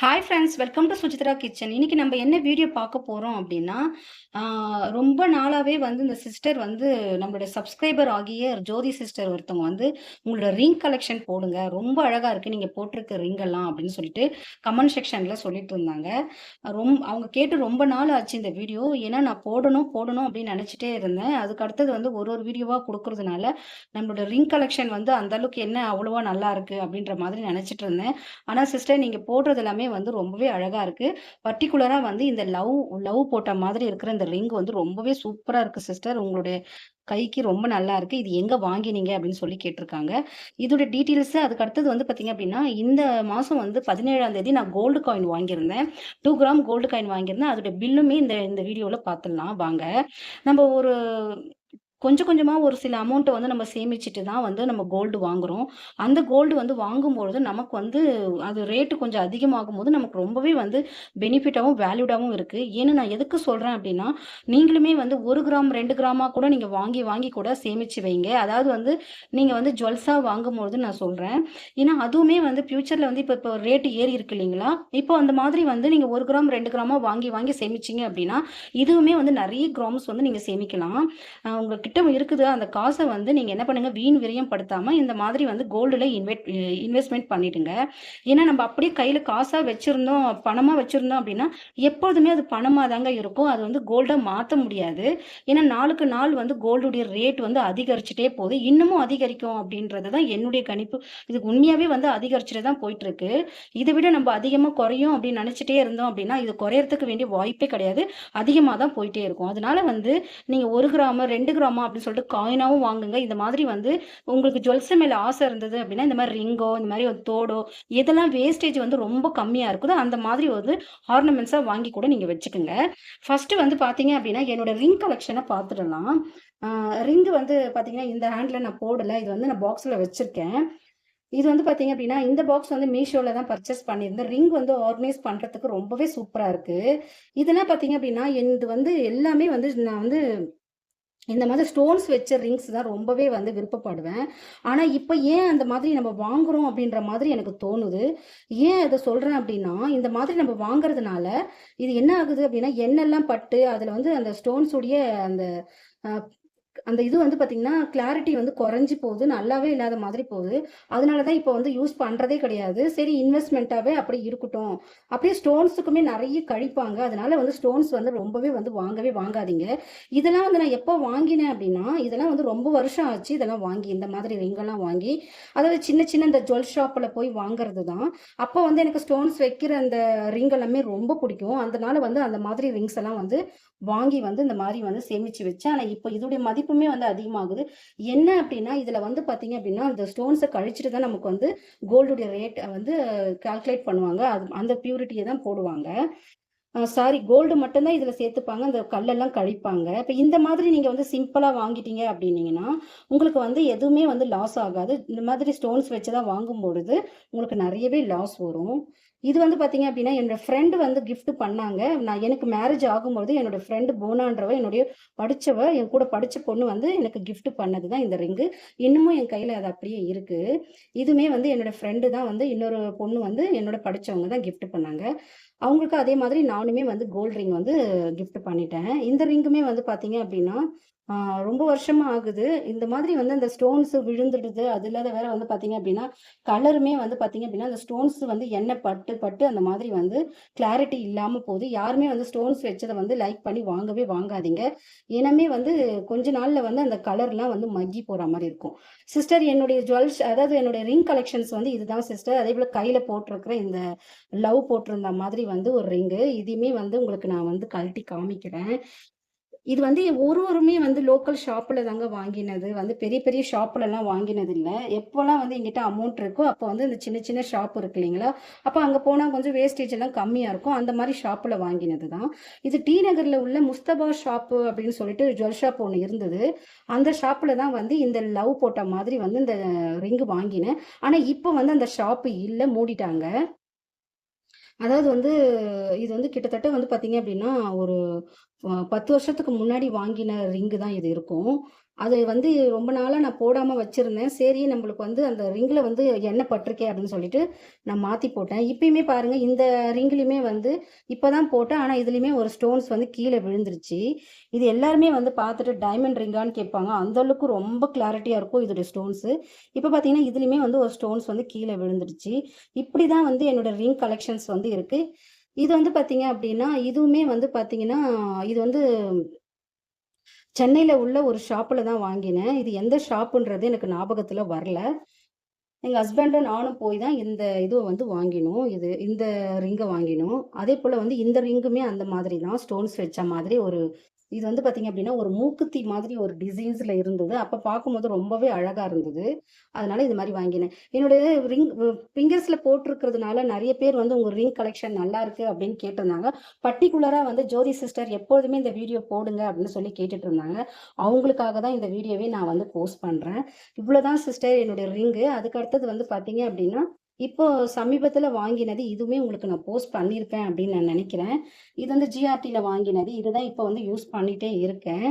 Hi friends welcome to Sujithra kitchen இன்னைக்கு நம்ம என்ன வீடியோ பார்க்க போகிறோம் அப்படின்னா ரொம்ப நாளாகவே வந்து இந்த சிஸ்டர் வந்து நம்மளோட சப்ஸ்கிரைபர் ஆகிய ஜோதி சிஸ்டர் ஒருத்தவங்க வந்து உங்களோட ரிங் கலெக்ஷன் போடுங்க. ரொம்ப அழகாக இருக்குது நீங்கள் போட்டிருக்க ரிங் எல்லாம் அப்படின்னு சொல்லிட்டு கமெண்ட் செக்ஷனில் சொல்லிட்டு இருந்தாங்க. ரொம்ப அவங்க கேட்டு ரொம்ப நாள் ஆச்சு இந்த வீடியோ ஏன்னா நான் போடணும் போடணும் அப்படின்னு நினச்சிட்டே இருந்தேன். அதுக்கு அடுத்தது வந்து ஒரு ஒரு வீடியோவாக கொடுக்கறதுனால நம்மளோட ரிங் கலெக்ஷன் வந்து அந்த அளவுக்கு என்ன அவ்வளோவா நல்லா இருக்குது அப்படின்ற மாதிரி நினச்சிட்டு இருந்தேன். ஆனால் சிஸ்டர் நீங்கள் போடுறது எல்லாமே வந்து ரொம்பவே அழகாக இருக்குது பர்டிகுலராக வந்து இந்த லவ் லவ் போட்ட மாதிரி இருக்கிற இந்த ரிங் வந்து ரொம்பவே சூப்பராக இருக்குது சிஸ்டர். உங்களுடைய கைக்கு ரொம்ப நல்லா இருக்கு. இது எங்க வாங்கினீங்க அப்படின்னு சொல்லி கேட்டிருக்காங்க. இதோட டீட்டெயில்ஸ் அதுக்கு அடுத்தது வந்து பாத்தீங்க அப்படின்னா இந்த மாதம் வந்து பதினேழாம் தேதி நான் கோல்டு காயின் வாங்கியிருந்தேன். டூ கிராம் கோல்டு காயின் வாங்கியிருந்தேன். அதோட பில்லுமே இந்த இந்த வீடியோவில் பார்த்துடலாம் வாங்க. நம்ம ஒரு கொஞ்சம் கொஞ்சமாக ஒரு சில அமௌண்ட்டை வந்து நம்ம சேமிச்சுட்டு தான் வந்து நம்ம கோல்டு வாங்குறோம். அந்த கோல்டு வந்து வாங்கும்பொழுது நமக்கு வந்து அது ரேட்டு கொஞ்சம் அதிகமாகும் போது நமக்கு ரொம்பவே வந்து பெனிஃபிட்டாகவும் வேல்யூடாகவும் இருக்குது ஏன்னு நான் எதுக்கு சொல்கிறேன் அப்படின்னா நீங்களுமே வந்து ஒரு கிராம் ரெண்டு கிராமாக கூட நீங்கள் வாங்கி வாங்கி கூட சேமித்து வைங்க. அதாவது வந்து நீங்கள் வந்து ஜுவல்ஸாக வாங்கும்பொழுது நான் சொல்கிறேன் ஏன்னா அதுவுமே வந்து ஃப்யூச்சரில் வந்து இப்போ இப்போ ரேட்டு ஏறி இருக்கு இல்லைங்களா? இப்போ அந்த மாதிரி வந்து நீங்கள் ஒரு கிராம் ரெண்டு கிராமாக வாங்கி வாங்கி சேமிச்சிங்க அப்படின்னா இதுவுமே வந்து நிறைய கிராம்ஸ் வந்து நீங்கள் சேமிக்கலாம். உங்களுக்கு உங்ககிட்ட இருக்குது. அந்த காசை வந்து நீங்கள் என்ன பண்ணுங்கள் வீண் விரயம் படுத்தாமல் இந்த மாதிரி வந்து கோல்டில் இன்வெட் இன்வெஸ்ட்மெண்ட் பண்ணிடுங்க. ஏன்னா நம்ம அப்படியே கையில் காசாக வச்சுருந்தோம் பணமாக வச்சுருந்தோம் அப்படின்னா எப்போதுமே அது பணமாக தாங்க இருக்கும். அது வந்து கோல்டாக மாற்ற முடியாது. ஏன்னா நாளுக்கு நாள் வந்து கோல்டுடைய ரேட் வந்து அதிகரிச்சுட்டே போகுது. இன்னமும் அதிகரிக்கும் அப்படின்றது தான் என்னுடைய கணிப்பு. இது உண்மையாகவே வந்து அதிகரிச்சுட்டு தான் போயிட்டுருக்கு. இதை விட நம்ம அதிகமாக குறையும் அப்படின்னு நினச்சிட்டே இருந்தோம் அப்படின்னா இது குறையறதுக்கு வேண்டிய வாய்ப்பே கிடையாது. அதிகமாக தான் போயிட்டே இருக்கும். அதனால வந்து நீங்கள் ஒரு கிராம ரெண்டு வாங்கலாமா அப்படின்னு சொல்லிட்டு காயினாகவும் வாங்குங்க. இந்த மாதிரி வந்து உங்களுக்கு ஜுவல்ஸ் மேலே ஆசை இருந்தது அப்படின்னா இந்த மாதிரி ரிங்கோ இந்த மாதிரி ஒரு தோடோ இதெல்லாம் வேஸ்டேஜ் வந்து ரொம்ப கம்மியாக இருக்குதோ. அந்த மாதிரி ஒரு ஆர்னமெண்ட்ஸாக வாங்கி கூட நீங்கள் வச்சுக்கோங்க. ஃபஸ்ட்டு வந்து பார்த்தீங்க அப்படின்னா என்னோட ரிங் கலெக்ஷனை பார்த்துடலாம் ரிங்கு வந்து பார்த்தீங்கன்னா இந்த ஹேண்டில் நான் போடலை. இது வந்து நான் பாக்ஸில் வச்சுருக்கேன். இது வந்து பார்த்தீங்க அப்படின்னா இந்த பாக்ஸ் வந்து மீஷோவில் தான் பர்ச்சேஸ் பண்ணியிருந்தேன். ரிங் வந்து ஆர்கனைஸ் பண்ணுறதுக்கு ரொம்பவே சூப்பராக இருக்குது இதெல்லாம் பார்த்தீங்க அப்படின்னா இது வந்து எல்லாமே வந்து நான் வந்து இந்த மாதிரி ஸ்டோன்ஸ் வச்ச ரிங்ஸ் தான் ரொம்பவே வந்து விருப்பப்படுவேன். ஆனால் இப்போ ஏன் அந்த மாதிரி நம்ம வாங்குறோம் அப்படின்ற மாதிரி எனக்கு தோணுது. ஏன் அதை சொல்கிறேன் அப்படின்னா இந்த மாதிரி நம்ம வாங்குறதுனால இது என்ன ஆகுது அப்படின்னா எண்ணெல்லாம் பட்டு அதில் வந்து அந்த ஸ்டோன்ஸுடைய அந்த அந்த இது வந்து பார்த்தீங்கன்னா கிளாரிட்டி வந்து குறைஞ்சி போகுது. நல்லாவே இல்லாத மாதிரி போகுது. அதனால தான் இப்போ வந்து யூஸ் பண்ணுறதே கிடையாது. சரி இன்வெஸ்ட்மெண்ட்டாகவே அப்படி இருக்கட்டும். அப்படியே ஸ்டோன்ஸுக்குமே நிறைய கழிப்பாங்க. அதனால வந்து ஸ்டோன்ஸ் வந்து ரொம்பவே வந்து வாங்கவே வாங்காதீங்க. இதெல்லாம் வந்து நான் எப்போ வாங்கினேன் அப்படின்னா இதெல்லாம் வந்து ரொம்ப வருஷம் ஆச்சு. இதெல்லாம் வாங்கி இந்த மாதிரி ரிங்கெல்லாம் வாங்கி அதாவது சின்ன சின்ன இந்த ஜுவல் ஷாப்பில் போய் வாங்குறது தான் அப்போ வந்து எனக்கு ஸ்டோன்ஸ் வைக்கிற அந்த ரிங் எல்லாமே ரொம்ப பிடிக்கும். அதனால வந்து அந்த மாதிரி ரிங்ஸ் எல்லாம் வந்து வாங்கி வந்து இந்த மாதிரி வந்து சேமித்து வச்சேன். ஆனால் இப்போ இதோடைய மதிப்புமே வந்து அதிகமாகுது. என்ன அப்படின்னா இதில் வந்து பார்த்தீங்க அப்படின்னா அந்த ஸ்டோன்ஸை கழிச்சிட்டு தான் நமக்கு வந்து கோல்டுடைய ரேட் வந்து கால்குலேட் பண்ணுவாங்க. அது அந்த பியூரிட்டியை தான் போடுவாங்க. சாரி கோல்டு மட்டும்தான் இதில் சேர்த்துப்பாங்க. அந்த கல்லெல்லாம் கழிப்பாங்க. இப்போ இந்த மாதிரி நீங்கள் வந்து சிம்பிளாக வாங்கிட்டீங்க அப்படின்னீங்கன்னா உங்களுக்கு வந்து எதுவுமே வந்து லாஸ் ஆகாது. இந்த மாதிரி ஸ்டோன்ஸ் வச்சு தான் வாங்கும் பொழுது உங்களுக்கு நிறையவே லாஸ் வரும். இது வந்து பார்த்தீங்க அப்படின்னா என்னோட ஃப்ரெண்டு வந்து கிஃப்ட் பண்ணாங்க. நான் எனக்கு மேரேஜ் ஆகும்போது என்னோட ஃப்ரெண்டு போனான்றவ என்னுடைய படித்தவ என் கூட படித்த பொண்ணு வந்து எனக்கு கிஃப்ட் பண்ணது தான் இந்த ரிங்கு இன்னமும் என் கையில் அது அப்படியே இருக்குது இதுவுமே வந்து என்னோட ஃப்ரெண்டு தான் வந்து இன்னொரு பொண்ணு வந்து என்னோட படித்தவங்க தான் கிஃப்ட் பண்ணாங்க. அவங்களுக்கு அதே மாதிரி நானுமே வந்து கோல்ட் ரிங் வந்து கிஃப்ட் பண்ணிட்டேன். இந்த ரிங்குமே வந்து பார்த்தீங்க அப்படின்னா ரொம்ப வருஷமா ஆகுது. இந்த மாதிரி வந்து அந்த ஸ்டோன்ஸ் விழுந்துடுது. அது இல்லாத வேற வந்து பார்த்தீங்க அப்படின்னா கலருமே வந்து பார்த்தீங்க அப்படின்னா அந்த ஸ்டோன்ஸ் வந்து எண்ணெய் பட்டு பட்டு அந்த மாதிரி வந்து கிளாரிட்டி இல்லாமல் போகுது. யாருமே வந்து ஸ்டோன்ஸ் வச்சதை வந்து லைக் பண்ணி வாங்கவே வாங்காதீங்க. இனமே வந்து கொஞ்ச நாளில் வந்து அந்த கலர்லாம் வந்து மக்கி போகிற மாதிரி இருக்கும். சிஸ்டர் என்னுடைய ஜுவல்ஸ் அதாவது என்னுடைய ரிங் கலெக்ஷன்ஸ் வந்து இதுதான் சிஸ்டர் அதே போல் கையில் போட்டிருக்கிற இந்த லவ் போட்டிருந்த மாதிரி வந்து ஒரு ரிங்கு இதையுமே வந்து உங்களுக்கு நான் வந்து கழட்டி காமிக்கிறேன். இது வந்து ஒருவருமே வந்து லோக்கல் ஷாப்பில் தாங்க வாங்கினது. வந்து பெரிய பெரிய ஷாப்புலலாம் வாங்கினது இல்லை எப்போல்லாம் வந்து எங்கிட்ட அமௌண்ட் இருக்கோ அப்போ வந்து இந்த சின்ன சின்ன ஷாப் இருக்கு இல்லைங்களா? அப்போ அங்கே போனால் கொஞ்சம் வேஸ்டேஜ் எல்லாம் கம்மியாக இருக்கும். அந்த மாதிரி ஷாப்பில் வாங்கினது தான் இது டி நகரில் உள்ள முஸ்தபா ஷாப்பு அப்படின்னு சொல்லிட்டு ஜுவல் ஷாப் ஒன்று இருந்தது. அந்த ஷாப்பில் தான் வந்து இந்த லவ் போட்ட மாதிரி வந்து இந்த ரிங்கு வாங்கினேன். ஆனால் இப்போ வந்து அந்த ஷாப்பு இல்லை மூடிட்டாங்க. அதாவது வந்து இது வந்து கிட்டத்தட்ட வந்து பார்த்தீங்க அப்படின்னா ஒரு பத்து வருஷத்துக்கு முன்னாடி வாங்கின ரிங்கு தான் இது இருக்கும். அது வந்து ரொம்ப நாளாக நான் போடாமல் வச்சுருந்தேன் சரி நம்மளுக்கு வந்து அந்த ரிங்கில் வந்து என்ன பட்டிருக்கே அப்படின்னு சொல்லிட்டு நான் மாற்றி போட்டேன். இப்பயுமே பாருங்கள் இந்த ரிங்லயுமே வந்து இப்போ தான் போட்டேன். ஆனால் இதுலேயுமே ஒரு ஸ்டோன்ஸ் வந்து கீழே விழுந்துருச்சு. இது எல்லாருமே வந்து பார்த்துட்டு டைமண்ட் ரிங்கான்னு கேட்பாங்க. அந்த அளவுக்கு ரொம்ப கிளாரிட்டியாக இருக்கும் இதோட ஸ்டோன்ஸு. இப்போ பார்த்தீங்கன்னா, இதுலேயுமே வந்து ஒரு ஸ்டோன்ஸ் வந்து கீழே விழுந்துருச்சு. இப்படி தான் வந்து என்னோட ரிங் கலெக்ஷன்ஸ் வந்து இருக்குது இது வந்து பார்த்தீங்க அப்படின்னா, இதுவுமே வந்து பார்த்தீங்கன்னா, இது வந்து சென்னையில் உள்ள ஒரு ஷாப்பில் தான் வாங்கினேன். இது எந்த ஷாப்புன்றது எனக்கு ஞாபகத்துல வரல. எங்கள் ஹஸ்பண்டும் நானும் போய் தான் இந்த இதுவை வந்து வாங்கினோம். இது இந்த ரிங்கை வாங்கினோம். அதே போல் வந்து இந்த ரிங்குமே அந்த மாதிரி தான். ஸ்டோன்ஸ் வச்ச மாதிரி ஒரு இது வந்து பார்த்தீங்க அப்படின்னா, ஒரு மூக்குத்தி மாதிரி ஒரு டிசைன்ஸில் இருந்தது. அப்போ பார்க்கும்போது ரொம்பவே அழகாக இருந்தது. அதனால இது மாதிரி வாங்கினேன். என்னோட ரிங் ஃபிங்கர்ஸில் போட்டிருக்கிறதுனால நிறைய பேர் வந்து உங்கள் ரிங் கலெக்ஷன் நல்லாருக்கு அப்படின்னு கேட்டிருந்தாங்க. பர்டிகுலராக வந்து ஜோதி சிஸ்டர் எப்பொழுதுமே இந்த வீடியோ போடுங்க அப்படின்னு சொல்லி கேட்டுட்டு இருந்தாங்க. அவங்களுக்காக தான் இந்த வீடியோவே நான் வந்து போஸ்ட் பண்ணுறேன் இவ்வளோதான் சிஸ்டர் என்னுடைய ரிங்கு. அதுக்கு அடுத்தது வந்து பார்த்தீங்க அப்படின்னா, இப்போ சமீபத்தில் வாங்கினது இதுவுமே உங்களுக்கு நான் போஸ்ட் பண்ணியிருப்பேன் அப்படின்னு நான் நினைக்கிறேன் இது வந்து ஜிஆர்டில வாங்கினது. இதுதான் இப்போ வந்து யூஸ் பண்ணிட்டே இருக்கேன்.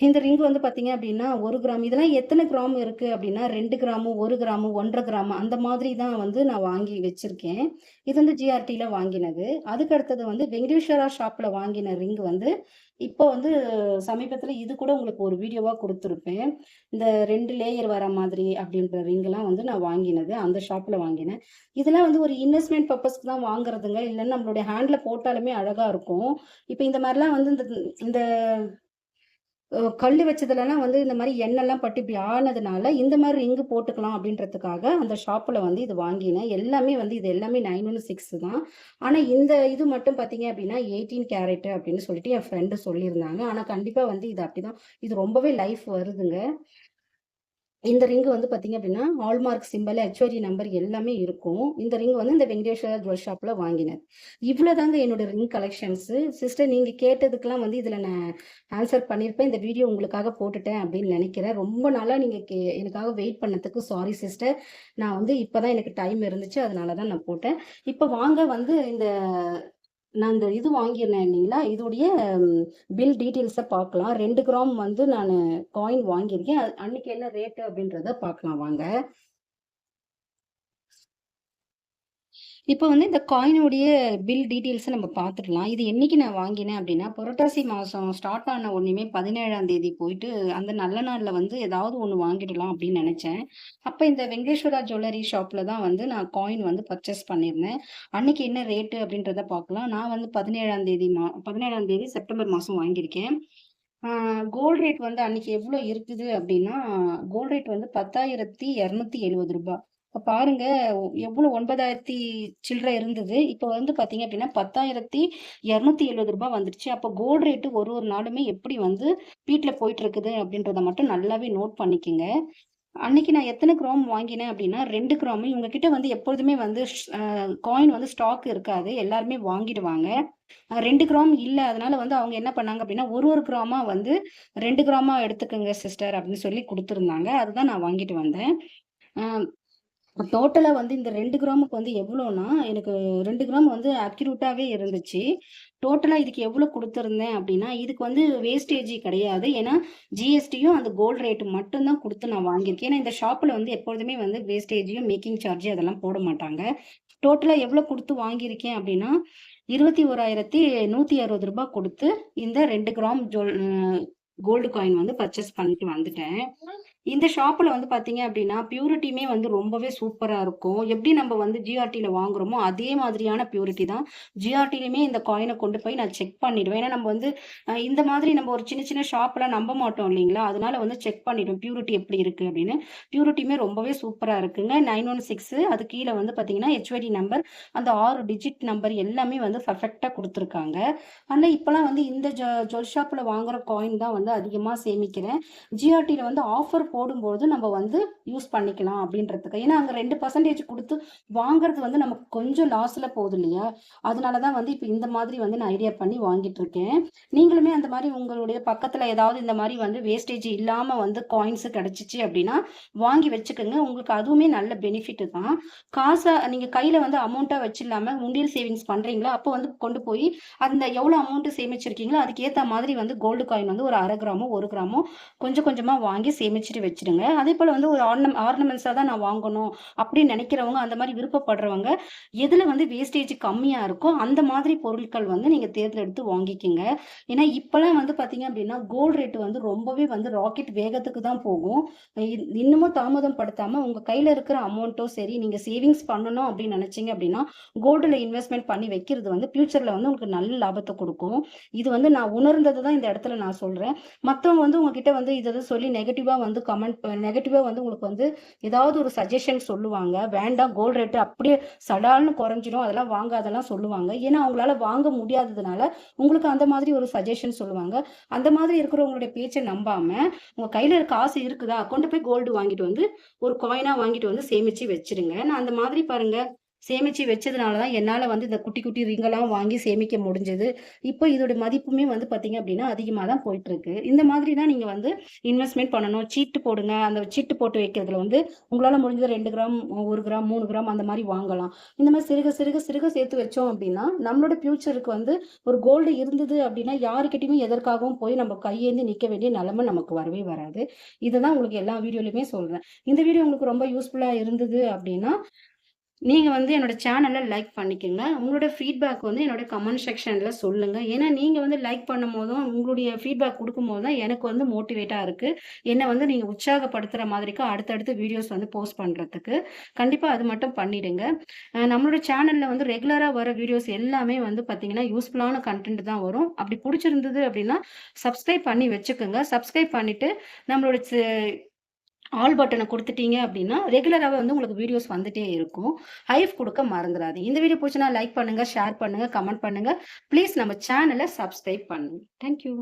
இந்த ரிங் வந்து பார்த்தீங்க அப்படின்னா, ஒரு கிராம் இதெல்லாம் எத்தனை கிராம் இருக்குது அப்படின்னா, ரெண்டு கிராமு, ஒரு கிராமு, ஒன்றரை கிராமு அந்த மாதிரி தான் வந்து நான் வாங்கி வச்சுருக்கேன் இது வந்து ஜிஆர்டியில் வாங்கினது. அதுக்கு அடுத்தது வந்து வெங்கடேஸ்வரா ஷாப்பில் வாங்கின ரிங் வந்து இப்போ வந்து சமீபத்தில் இது கூட உங்களுக்கு ஒரு வீடியோவாக கொடுத்துருப்பேன் இந்த ரெண்டு லேயர் வர மாதிரி அப்படின்ற ரிங்கெலாம் வந்து நான் வாங்கினது. அந்த ஷாப்பில் வாங்கினேன். இதெல்லாம் வந்து ஒரு இன்வெஸ்ட்மெண்ட் பர்பஸ்க்கு தான் வாங்குறதுங்க. இல்லைன்னா நம்மளுடைய ஹேண்டில் போட்டாலுமே அழகாக இருக்கும். இப்போ இந்த மாதிரிலாம் வந்து இந்த இந்த கல் வச்சதுலலாம் வந்து இந்த மாதிரி எண்ணெய்லாம் பட்டு இப்படி ஆனதுனால, இந்த மாதிரி ரிங்கு போட்டுக்கலாம் அப்படின்றதுக்காக அந்த ஷாப்பில் வந்து இது வாங்கினேன். எல்லாமே வந்து இது எல்லாமே 916 தான். ஆனால் இந்த இது மட்டும் பார்த்தீங்க அப்படின்னா, 18 கேரட் அப்படின்னு சொல்லிட்டு என் ஃப்ரெண்டு சொல்லியிருந்தாங்க. ஆனால் கண்டிப்பாக வந்து இது அப்படிதான். இது ரொம்பவே லைஃப் வருதுங்க. இந்த ரிங் வந்து பார்த்தீங்க அப்படின்னா, ஹால்மார்க் சிம்பல், ஹெச்ஓடி நம்பர் எல்லாமே இருக்கும். இந்த ரிங் வந்து இந்த வெங்கடேஸ்வரர் ஜுவல் ஷாப்பில் வாங்கினேன். இவ்வளோதாங்க என்னோட ரிங் கலெக்ஷன்ஸு. சிஸ்டர் நீங்கள் கேட்டதுக்கெலாம் வந்து இதில் நான் ஆன்சர் பண்ணியிருப்பேன். இந்த வீடியோ உங்களுக்காக போட்டுட்டேன் அப்படின்னு நினைக்கிறேன் ரொம்ப நாளாக நீங்கள் கே எனக்காக வெயிட் பண்ணதுக்கு சாரி சிஸ்டர். நான் வந்து இப்போ தான் எனக்கு டைம் இருந்துச்சு. அதனால தான் நான் போட்டேன். இப்போ வாங்க வந்து இந்த நான் இந்த இது வாங்கியிருந்தேன் இல்லைங்களா? இதோடைய பில் டீட்டெயில்ஸை பார்க்கலாம். ரெண்டு கிராம் வந்து நான் காயின் வாங்கியிருக்கேன். அது அன்னைக்கு என்ன ரேட்டு அப்படின்றத பார்க்கலாம் வாங்க. இப்போ வந்து இந்த காயினுடைய பில் டீட்டெயில்ஸை நம்ம பார்த்துடலாம். இது என்னைக்கு நான் வாங்கினேன் அப்படின்னா, புரட்டாசி மாதம் ஸ்டார்ட் ஆன ஒன்றுமே பதினேழாம் தேதி போயிட்டு, அந்த நல்ல நாளில் வந்து ஏதாவது ஒன்று வாங்கிடலாம் அப்படின்னு நினச்சேன் அப்போ இந்த வெங்கடேஸ்வரா ஜுவல்லரி ஷாப்பில் தான் வந்து நான் காயின் வந்து பர்ச்சேஸ் பண்ணியிருந்தேன். அன்னைக்கு என்ன ரேட்டு அப்படின்றத பார்க்கலாம். நான் வந்து 17ஆம் தேதி மா 17ஆம் தேதி செப்டம்பர் மாதம் வாங்கியிருக்கேன். ஆ கோல்ட் ரேட் வந்து அன்னைக்கு எவ்வளோ இருக்குது அப்படின்னா, கோல்ட் ரேட் வந்து பத்தாயிரத்தி இரநூத்தி எழுபது ரூபாய் பாருங்க எவ்வளோ ஒன்பதாயிரத்தி சில்லற இருந்தது. இப்ப வந்து பார்த்தீங்க அப்படின்னா, ரூ. 10,270 வந்துருச்சு. அப்போ கோல்டு ரேட்டு ஒரு ஒரு நாளுமே எப்படி வந்து வீட்டில் போயிட்டு இருக்குது அப்படின்றத மட்டும் நல்லாவே நோட் பண்ணிக்கோங்க அன்னைக்கு நான் எத்தனை கிராம் வாங்கினேன் அப்படின்னா, ரெண்டு கிராம். இவங்க கிட்ட வந்து எப்பொழுதுமே வந்து காயின் வந்து ஸ்டாக் இருக்காது. எல்லாருமே வாங்கிடுவாங்க. ரெண்டு கிராம் இல்ல. அதனால வந்து அவங்க என்ன பண்ணாங்க அப்படின்னா, ஒரு ஒரு கிராமா வந்து ரெண்டு கிராமா எடுத்துக்கோங்க சிஸ்டர் அப்படின்னு சொல்லி கொடுத்துருந்தாங்க அதுதான் நான் வாங்கிட்டு வந்தேன். டோட்டலாக வந்து இந்த ரெண்டு கிராமுக்கு வந்து எவ்வளோன்னா, எனக்கு ரெண்டு கிராம் வந்து அக்யூரேட்டாகவே இருந்துச்சு. டோட்டலாக இதுக்கு எவ்வளோ கொடுத்துருந்தேன் அப்படின்னா, இதுக்கு வந்து வேஸ்டேஜ் கிடையாது. ஏன்னா, ஜிஎஸ்டியும் அந்த கோல்டு ரேட்டு மட்டும்தான் கொடுத்து நான் வாங்கியிருக்கேன். ஏன்னா இந்த ஷாப்பில் வந்து எப்பொழுதுமே வந்து வேஸ்டேஜையும், மேக்கிங் சார்ஜ் அதெல்லாம் போட மாட்டாங்க. டோட்டலாக எவ்வளோ கொடுத்து வாங்கியிருக்கேன் அப்படின்னா, இருபத்தி ஓராயிரத்தி நூற்றி அறுபது ரூபாய் கொடுத்து இந்த ரெண்டு கிராம் ஜுவல் கோல்டு காயின் வந்து பர்ச்சேஸ் பண்ணிட்டு வந்துட்டேன். இந்த ஷாப்பில் வந்து பார்த்தீங்க அப்படின்னா, பியூரிட்டியுமே வந்து ரொம்பவே சூப்பராக இருக்கும். எப்படி நம்ம வந்து ஜிஆர்டியில் வாங்குறோமோ, அதே மாதிரியான பியூரிட்டி தான். ஜிஆர்டிலையுமே இந்த காயினை கொண்டு போய் நான் செக் பண்ணிடுவேன். ஏன்னா நம்ம வந்து இந்த மாதிரி நம்ம ஒரு சின்ன சின்ன ஷாப்பெல்லாம் நம்ப மாட்டோம் இல்லைங்களா? அதனால வந்து செக் பண்ணிடுவேன். பியூரிட்டி எப்படி இருக்குது அப்படின்னு. பியூரிட்டியுமே ரொம்பவே சூப்பராக இருக்குங்க. 916 அது கீழே வந்து பார்த்தீங்கன்னா, ஹெச்ஓடி நம்பர் அந்த ஆறு டிஜிட் நம்பர் எல்லாமே வந்து பர்ஃபெக்டாக கொடுத்துருக்காங்க ஆனால் இப்போலாம் வந்து இந்த ஜ ஜுவல் ஷாப்பில் வாங்குற காயின் தான் வந்து அதிகமாக சேமிக்கிறேன். ஜிஆர்டியில் வந்து ஆஃபர் போடும்போது நம்ம வந்து யூஸ் பண்ணிக்கலாம் அப்படின்றதுக்கு. ஏன்னா அங்கே ரெண்டு பர்சன்டேஜ் கொடுத்து வாங்குறது வந்து நமக்கு கொஞ்சம் லாஸில் போகுது இல்லையா? அதனால தான் வந்து இப்போ இந்த மாதிரி வந்து நான் ஐடியா பண்ணி வாங்கிட்டு இருக்கேன் நீங்களுமே அந்த மாதிரி உங்களுடைய பக்கத்தில் ஏதாவது இந்த மாதிரி வந்து வேஸ்டேஜ் இல்லாமல் வந்து காயின்ஸ் கிடச்சிச்சு அப்படின்னா வாங்கி வச்சுக்கோங்க. உங்களுக்கு அதுவுமே நல்ல பெனிஃபிட் தான். காசை நீங்கள் கையில் வந்து அமௌண்ட்டாக வச்சிடலாமல் உண்டியல் சேவிங்ஸ் பண்ணுறீங்களா அப்போ வந்து கொண்டு போய் அந்த எவ்வளோ அமௌண்ட்டு சேமிச்சிருக்கீங்களோ அதுக்கேற்ற மாதிரி வந்து கோல்டு காயின் வந்து ஒரு அரை கிராமோ ஒரு கிராமோ கொஞ்சம் கொஞ்சமாக வாங்கி சேமிச்சுட்டு வச்சிடுங்க அதே போல் வந்து ஒரு ஆர்னம் ஆர்னமெண்ட்ஸாக தான் நான் வாங்கணும் அப்படின்னு நினைக்கிறவங்க அந்த மாதிரி விருப்பப்படுறவங்க எதில் வந்து வேஸ்டேஜ் கம்மியாக இருக்கோ அந்த மாதிரி பொருட்கள் வந்து நீங்கள் தேர்ந்தெடுத்து வாங்கிக்கிங்க. ஏன்னா இப்போலாம் வந்து பார்த்தீங்க அப்படின்னா கோல்டு ரேட்டு வந்து ரொம்பவே வந்து ராக்கெட் வேகத்துக்கு தான் போகும். இன்னமும் தாமதம் படுத்தாமல் உங்கள் கையில் இருக்கிற அமௌண்ட்டோ சரி நீங்கள் சேவிங்ஸ் பண்ணணும் அப்படின்னு நினச்சிங்க அப்படின்னா கோல்டில் இன்வெஸ்ட்மெண்ட் பண்ணி வைக்கிறது வந்து ஃப்யூச்சரில் வந்து உங்களுக்கு நல்ல லாபத்தை கொடுக்கும். இது வந்து நான் உணர்ந்தது தான் இந்த இடத்துல நான் சொல்கிறேன் மற்றவங்க வந்து உங்ககிட்ட வந்து இதை சொல்லி நெகட்டிவாக வந்து கமெண்ட் நெகட்டிவாக வந்து உங்களுக்கு வந்து ஏதாவது ஒரு சஜஷன் சொல்லுவாங்க. வேண்டாம் கோல்டு ரேட்டு அப்படியே சடால்னு குறைஞ்சிடும் அதெல்லாம் வாங்காதெல்லாம் சொல்லுவாங்க. ஏன்னா அவங்களால வாங்க முடியாததுனால உங்களுக்கு அந்த மாதிரி ஒரு சஜஷன் சொல்லுவாங்க. அந்த மாதிரி இருக்கிறவங்களுடைய பேச்சை நம்பாம உங்க கையில காசு இருக்குதா? கொண்டு போய் கோல்டு வாங்கிட்டு வந்து ஒரு காயினா வாங்கிட்டு வந்து சேமிச்சு வச்சிருங்க. நான் அந்த மாதிரி பாருங்க. சேமித்து வச்சதுனால தான் என்னால் வந்து இந்த குட்டி குட்டி ரிங்கெல்லாம் வாங்கி சேமிக்க முடிஞ்சது. இப்போ இதோட மதிப்புமே வந்து பார்த்தீங்க அப்படின்னா அதிகமாக தான் போயிட்டுருக்கு. இந்த மாதிரி தான் நீங்கள் வந்து இன்வெஸ்ட்மெண்ட் பண்ணணும். சீட்டு போடுங்க. அந்த சீட்டு போட்டு வைக்கிறதுல வந்து உங்களால் முடிஞ்சது ரெண்டு கிராம் ஒரு கிராம் மூணு கிராம் அந்த மாதிரி வாங்கலாம். இந்த மாதிரி சிறுக சிறுக சிறுக சேர்த்து வச்சோம் அப்படின்னா நம்மளோட ஃபியூச்சருக்கு வந்து ஒரு கோல்டு இருந்தது அப்படின்னா யாருக்கிட்டையுமே எதற்காகவும் போய் நம்ம கையேந்தி நிற்க வேண்டிய நிலமை நமக்கு வரவே வராது. இதை தான் உங்களுக்கு எல்லா வீடியோலையுமே சொல்கிறேன் இந்த வீடியோ உங்களுக்கு ரொம்ப யூஸ்ஃபுல்லாக இருந்தது அப்படின்னா நீங்கள் வந்து என்னோட சேனலை லைக் பண்ணிக்கோங்க. உங்களோட ஃபீட்பேக் வந்து என்னோட கமெண்ட் செக்ஷனில் சொல்லுங்கள் ஏன்னா நீங்கள் வந்து லைக் பண்ணும் போதும் உங்களுடைய ஃபீட்பேக் கொடுக்கும் போது தான் எனக்கு வந்து மோட்டிவேட்டாக இருக்குது என்னை வந்து நீங்கள் உற்சாகப்படுத்துகிற மாதிரிக்கு அடுத்தடுத்து வீடியோஸ் வந்து போஸ்ட் பண்ணுறதுக்கு கண்டிப்பாக அது மட்டும் பண்ணிடுங்க. நம்மளோட சேனலில் வந்து ரெகுலராக வர வீடியோஸ் எல்லாமே வந்து பார்த்தீங்கன்னா யூஸ்ஃபுல்லான கண்டென்ட் தான் வரும். அப்படி பிடிச்சிருந்தது அப்படின்னா சப்ஸ்கிரைப் பண்ணி வச்சுக்கோங்க. சப்ஸ்கிரைப் பண்ணிவிட்டு நம்மளோட ஆல் பட்டனை கொடுத்துட்டீங்க அப்படின்னா ரெகுலராகவே வந்து உங்களுக்கு வீடியோஸ் வந்துட்டே இருக்கும். ஹைஃப் கொடுக்க மறந்துடாது இந்த வீடியோ பிடிச்சினா லைக் பண்ணுங்கள் ஷேர் பண்ணுங்கள் கமெண்ட் பண்ணுங்கள் ப்ளீஸ் நம்ம சேனலை சப்ஸ்கிரைப் பண்ணுங்கள் தேங்க்யூ